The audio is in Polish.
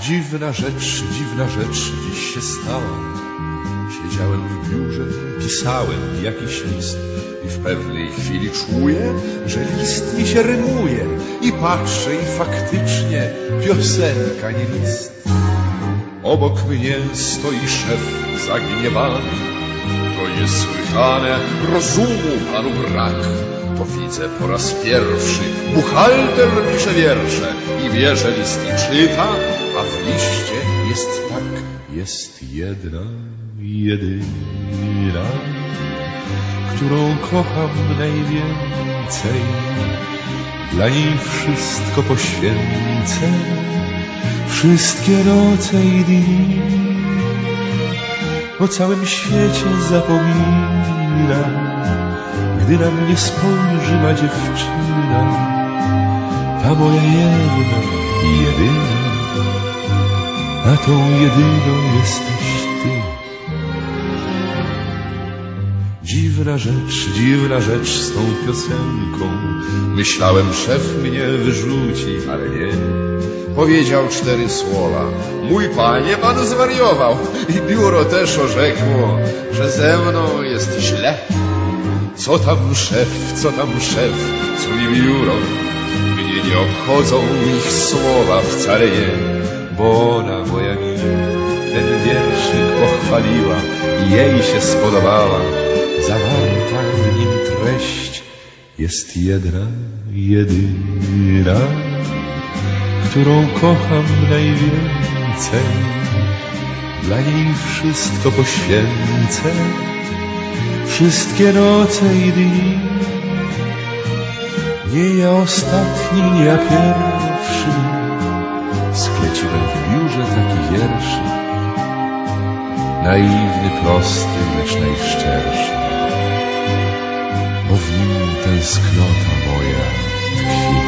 Dziwna rzecz, dziwna rzecz dziś się stała. Siedziałem w biurze, pisałem jakiś list i w pewnej chwili czuję, że list mi się rymuje i patrzę i faktycznie piosenka nie list. Obok mnie stoi szef zagniewany, to niesłychane, rozumu panu brak. To widzę po raz pierwszy, buchalter pisze wiersze i wie, list nie czyta, a w liście jest tak, jest jedna, jedyna, którą kocham najwięcej. Dla niej wszystko poświęcę, wszystkie noce i dni. O całym świecie zapominam, gdy na mnie spojrzy ma dziewczyna, ta moja jedna i jedyna, a tą jedyną jesteś ty. Dziwna rzecz, dziwna rzecz z tą piosenką. Myślałem, szef mnie wyrzuci, ale nie. Powiedział cztery słowa. Mój panie, pan zwariował. I biuro też orzekło, że ze mną jest źle. Co tam szef, co tam szef, co mi biuro? Mnie nie obchodzą ich słowa wcale nie. Bo ona, moja miła, ten wierszyk pochwaliła i jej się spodobała. Zawarta w nim treść jest jedna, jedyna, którą kocham najwięcej. Dla niej wszystko poświęcę, wszystkie noce i dni. Nie ja ostatni, nie ja pierwszy, skleciłem w biurze taki wierszyk. Naiwny, prosty, lecz najszczerszy bo w nim tęsknota moja tkwi.